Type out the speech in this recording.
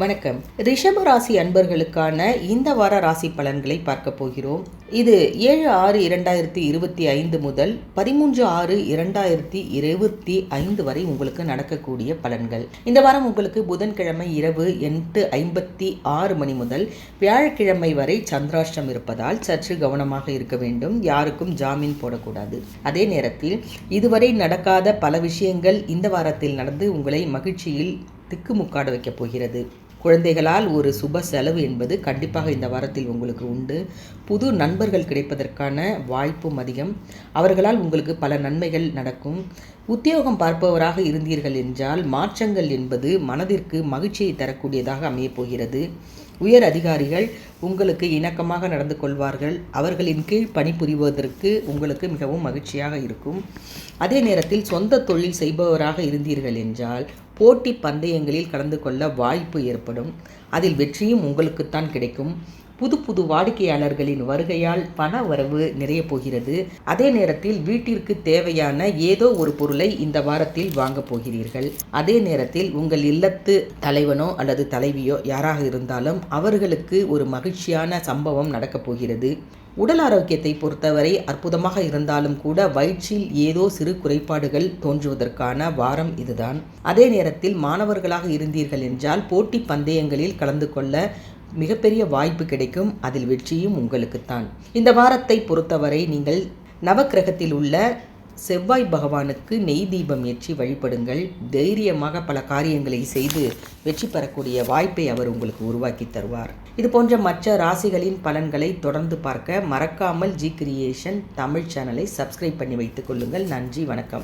வணக்கம். ரிஷப ராசி அன்பர்களுக்கான இந்த வார ராசி பலன்களை பார்க்க போகிறோம். இது ஏழு ஆறு இரண்டாயிரத்தி இருபத்தி ஐந்து முதல் பதிமூன்று ஆறு இரண்டாயிரத்தி இருபத்தி ஐந்து வரை உங்களுக்கு நடக்கக்கூடிய பலன்கள். இந்த வாரம் உங்களுக்கு புதன்கிழமை இரவு எட்டு ஐம்பத்தி ஆறு மணி முதல் வியாழக்கிழமை வரை சந்திராஷ்டம் இருப்பதால் சற்று கவனமாக இருக்க வேண்டும். யாருக்கும் ஜாமீன் போடக்கூடாது. அதே நேரத்தில் இதுவரை நடக்காத பல விஷயங்கள் இந்த வாரத்தில் நடந்து உங்களை மகிழ்ச்சியில் திக்குமுக்காட வைக்கப் போகிறது. குழந்தைகளால் ஒரு சுப செலவு என்பது கண்டிப்பாக இந்த வாரத்தில் உங்களுக்கு உண்டு. புது நண்பர்கள் கிடைப்பதற்கான வாய்ப்பும் அதிகம். அவர்களால் உங்களுக்கு பல நன்மைகள் நடக்கும். உத்தியோகம் பார்ப்பவராக இருந்தீர்கள் என்றால் மாற்றங்கள் என்பது மனதிற்கு மகிழ்ச்சியை தரக்கூடியதாக அமையப் போகிறது. உயர் அதிகாரிகள் உங்களுக்கு இணக்கமாக நடந்து கொள்வார்கள். அவர்களின் கீழ் பணிபுரிவதற்கு உங்களுக்கு மிகவும் மகிழ்ச்சியாக இருக்கும். அதே நேரத்தில் சொந்த தொழில் செய்பவராக இருந்தீர்கள் என்றால் போட்டி பந்தயங்களில் கலந்து கொள்ள வாய்ப்பு ஏற்படும். அதில் வெற்றியும் உங்களுக்குத்தான் கிடைக்கும். புது புது வாடிக்கையாளர்களின் வருகையால் பண வரவு நிறைய போகிறது. அதே நேரத்தில் வீட்டிற்கு தேவையான ஏதோ ஒரு பொருளை இந்த வாரத்தில் வாங்க போகிறீர்கள். அதே நேரத்தில் உங்கள் இல்லத்து தலைவனோ அல்லது தலைவியோ யாராக இருந்தாலும் அவர்களுக்கு ஒரு மகிழ்ச்சியான சம்பவம் நடக்கப் போகிறது. உடல் ஆரோக்கியத்தை பொறுத்தவரை அற்புதமாக இருந்தாலும் கூட வயிற்றில் ஏதோ சிறு குறைபாடுகள் தோன்றுவதற்கான வாரம் இதுதான். அதே நேரத்தில் மாணவர்களாக இருந்தீர்கள் என்றால் போட்டி பந்தயங்களில் கலந்து கொள்ள மிகப்பெரிய வாய்ப்பு கிடைக்கும். அதில் வெற்றியும் உங்களுக்குத்தான். இந்த வாரத்தை பொறுத்தவரை நீங்கள் நவக்கிரகத்தில் உள்ள செவ்வாய் பகவானுக்கு நெய் தீபம் ஏற்றி வழிபடுங்கள். தைரியமாக பல காரியங்களை செய்து வெற்றி பெறக்கூடிய வாய்ப்பை அவர் உங்களுக்கு உருவாக்கி தருவார். இது போன்ற மற்ற ராசிகளின் பலன்களை தொடர்ந்து பார்க்க மறக்காமல் ஜி கிரியேஷன் தமிழ் சேனலை சப்ஸ்கிரைப் பண்ணி வைத்துக் கொள்ளுங்கள். நன்றி வணக்கம்.